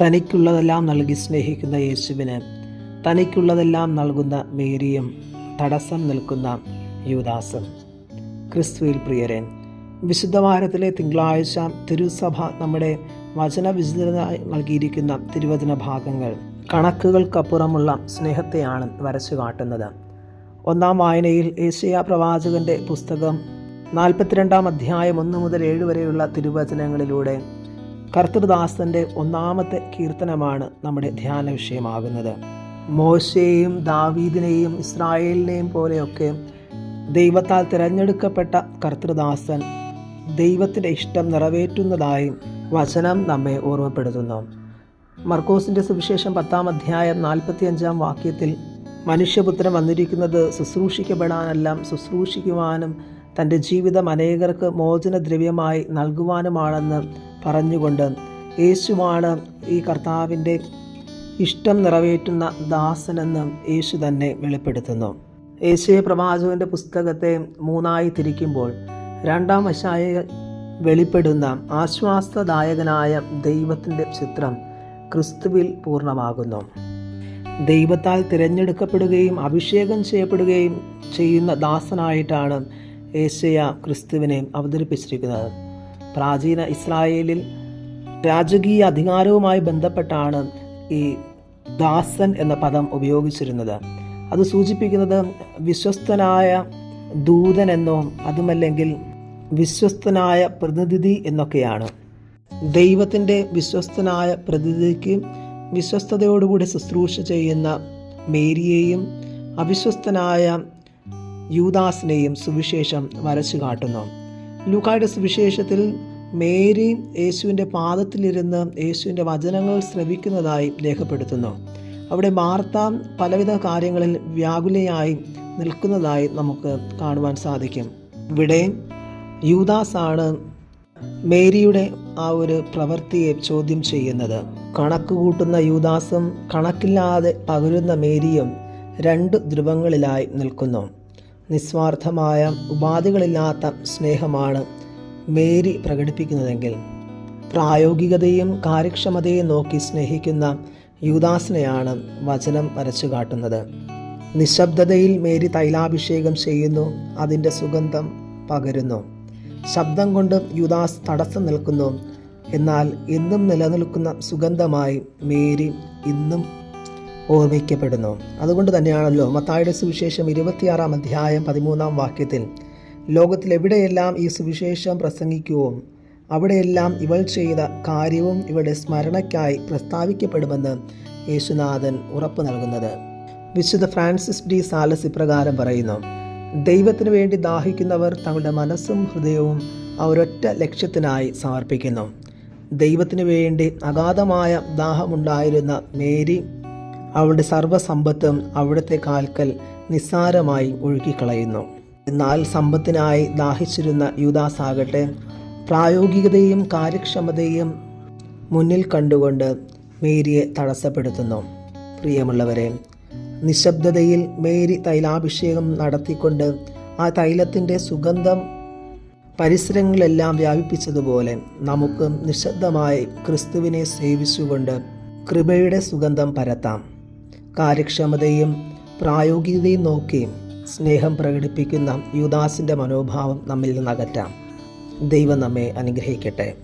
തനിക്കുള്ളതെല്ലാം നൽകി സ്നേഹിക്കുന്ന യേശുവിന് തനിക്കുള്ളതെല്ലാം നൽകുന്ന മേരിയും തടസ്സം നിൽക്കുന്ന യുവദാസും ക്രിസ്തുവിൽ പ്രിയരൻ വിശുദ്ധവാരത്തിലെ തിങ്കളാഴ്ച തിരുസഭ നമ്മുടെ വചനവിചിതരായി നൽകിയിരിക്കുന്ന തിരുവചന ഭാഗങ്ങൾ കണക്കുകൾക്കപ്പുറമുള്ള സ്നേഹത്തെയാണ് വരച്ചു കാട്ടുന്നത് ഒന്നാം വായനയിൽ ഏഷ്യ പ്രവാചകന്റെ പുസ്തകം നാൽപ്പത്തിരണ്ടാം അധ്യായം ഒന്ന് മുതൽ ഏഴ് വരെയുള്ള തിരുവചനങ്ങളിലൂടെ കർത്തൃദാസന്റെ ഒന്നാമത്തെ കീർത്തനമാണ് നമ്മുടെ ധ്യാന വിഷയമാകുന്നത്. മോശയെയും ദാവീദിനെയും ഇസ്രായേലിനെയും പോലെയൊക്കെ ദൈവത്താൽ തിരഞ്ഞെടുക്കപ്പെട്ട കർത്തൃദാസൻ ദൈവത്തിന്റെ ഇഷ്ടം നിറവേറ്റുന്നതായും വചനം നമ്മെ ഓർമ്മപ്പെടുത്തുന്നു. മർക്കോസിന്റെ സുവിശേഷം പത്താം അധ്യായം നാൽപ്പത്തിയഞ്ചാം വാക്യത്തിൽ മനുഷ്യപുത്രൻ വന്നിരിക്കുന്നത് ശുശ്രൂഷിക്കപ്പെടാനെല്ലാം ശുശ്രൂഷിക്കുവാനും തന്റെ ജീവിതം അനേകർക്ക് മോചനദ്രവ്യമായി നൽകുവാനുമാണെന്ന് പറഞ്ഞുകൊണ്ട് യേശുവാണ് ഈ കർത്താവിന്റെ ഇഷ്ടം നിറവേറ്റുന്ന ദാസനെന്ന് യേശു തന്നെ വെളിപ്പെടുത്തുന്നു. യേശയ പ്രവാചകന്റെ പുസ്തകത്തെ മൂന്നായി തിരിക്കുമ്പോൾ രണ്ടാം വശായ വെളിപ്പെടുന്ന ആശ്വാസദായകനായ ദൈവത്തിന്റെ ചിത്രം ക്രിസ്തുവിൽ പൂർണമാകുന്നു. ദൈവത്താൽ തിരഞ്ഞെടുക്കപ്പെടുകയും അഭിഷേകം ചെയ്യപ്പെടുകയും ചെയ്യുന്ന ദാസനായിട്ടാണ് യേശയ ക്രിസ്തുവിനെ അവതരിപ്പിച്ചിരിക്കുന്നത്. പ്രാചീന ഇസ്രായേലിൽ രാജകീയ അധികാരവുമായി ബന്ധപ്പെട്ടാണ് ഈ ദാസൻ എന്ന പദം ഉപയോഗിച്ചിരുന്നത്. അത് സൂചിപ്പിക്കുന്നത് വിശ്വസ്തനായ ദൂതൻ എന്നോ അതുമല്ലെങ്കിൽ വിശ്വസ്തനായ പ്രതിനിധി എന്നൊക്കെയാണ്. ദൈവത്തിന്റെ വിശ്വസ്തനായ പ്രതിനിധിക്ക് വിശ്വസ്തയോടുകൂടി ശുശ്രൂഷ ചെയ്യുന്ന മേരിയെയും അവിശ്വസ്തനായ യൂദാസിനെയും സുവിശേഷം വരച്ചു കാട്ടുന്നു ലൂക്കായുടെ സുവിശേഷത്തിൽ മേരി യേശുവിന്റെ പാദത്തിലിരുന്ന് യേശുവിന്റെ വചനങ്ങൾ ശ്രവിക്കുന്നതായി രേഖപ്പെടുത്തുന്നു. അവിടെ മാർത്ത പലവിധ കാര്യങ്ങളിൽ വ്യാകുലയായി നിൽക്കുന്നതായി നമുക്ക് കാണുവാൻ സാധിക്കും. ഇവിടെ യൂദാസാണ് മേരിയുടെ ആ ഒരു പ്രവൃത്തിയെ ചോദ്യം ചെയ്യുന്നത്. കണക്ക് കൂട്ടുന്ന യൂദാസും കണക്കില്ലാതെ പകരുന്ന മേരിയും രണ്ട് ധ്രുവങ്ങളിലായി നിൽക്കുന്നു. നിസ്വാർത്ഥമായ ഉപാധികളില്ലാത്ത സ്നേഹമാണ് മേരി പ്രകടിപ്പിക്കുന്നതെങ്കിൽ പ്രായോഗികതയും കാര്യക്ഷമതയും നോക്കി സ്നേഹിക്കുന്ന യൂദാസിനെയാണ് വചനം വരച്ചു കാട്ടുന്നത്. നിശബ്ദതയിൽ മേരി തൈലാഭിഷേകം ചെയ്യുന്നു അതിന്റെ സുഗന്ധം പകരുന്നു. ശബ്ദം കൊണ്ട് യുദാസ് തടസ്സം നിൽക്കുന്നു എന്നാൽ എന്നും നിലനിൽക്കുന്ന സുഗന്ധമായി മേരി ഇന്നും ഓർമ്മിക്കപ്പെടുന്നു. അതുകൊണ്ട് തന്നെയാണല്ലോ മത്തായുടെ സുവിശേഷം ഇരുപത്തിയാറാം അധ്യായം പതിമൂന്നാം വാക്യത്തിൽ ലോകത്തിൽ എവിടെയെല്ലാം ഈ സുവിശേഷം പ്രസംഗിക്കുവോ അവിടെയെല്ലാം ഇവൾ ചെയ്ത കാര്യവും ഇവളുടെ സ്മരണയ്ക്കായി പ്രസ്താവിക്കപ്പെടുമെന്ന് യേശുനാഥൻ ഉറപ്പു നൽകുന്നത്. വിശുദ്ധ ഫ്രാൻസിസ് ഡി സാലസ് ഇപ്രകാരം പറയുന്നു ദൈവത്തിനു വേണ്ടി ദാഹിക്കുന്നവർ തങ്ങളുടെ മനസ്സും ഹൃദയവും ആ ഒരൊറ്റ ലക്ഷ്യത്തിനായി സമർപ്പിക്കുന്നു. ദൈവത്തിനു വേണ്ടി അഗാധമായ ദാഹമുണ്ടായിരുന്ന മേരി അവളുടെ സർവസമ്പത്തും അവിടുത്തെ കാൽക്കൽ നിസ്സാരമായി ഒഴുക്കിക്കളയുന്നു. എന്നാൽ സമ്പത്തിനായി ദാഹിച്ചിരുന്ന യുദാസാകട്ടെ പ്രായോഗികതയും കാര്യക്ഷമതയും മുന്നിൽ കണ്ടുകൊണ്ട് മേരിയെ തടസ്സപ്പെടുത്തുന്നു. പ്രിയമുള്ളവരെ നിശബ്ദതയിൽ മേരി തൈലാഭിഷേകം നടത്തിക്കൊണ്ട് ആ തൈലത്തിന്റെ സുഗന്ധം പരിസരങ്ങളെല്ലാം വ്യാപിപ്പിച്ചതുപോലെ നമുക്ക് നിശബ്ദമായി ക്രിസ്തുവിനെ സേവിച്ചുകൊണ്ട് കൃപയുടെ സുഗന്ധം പരത്താം. കാര്യക്ഷമതയും പ്രായോഗികതയും നോക്കി സ്നേഹം പ്രകടിപ്പിക്കുന്ന യുദാസിന്റെ മനോഭാവം നമ്മിൽ നിന്ന് അകറ്റാം. ദൈവം നമ്മെ അനുഗ്രഹിക്കട്ടെ.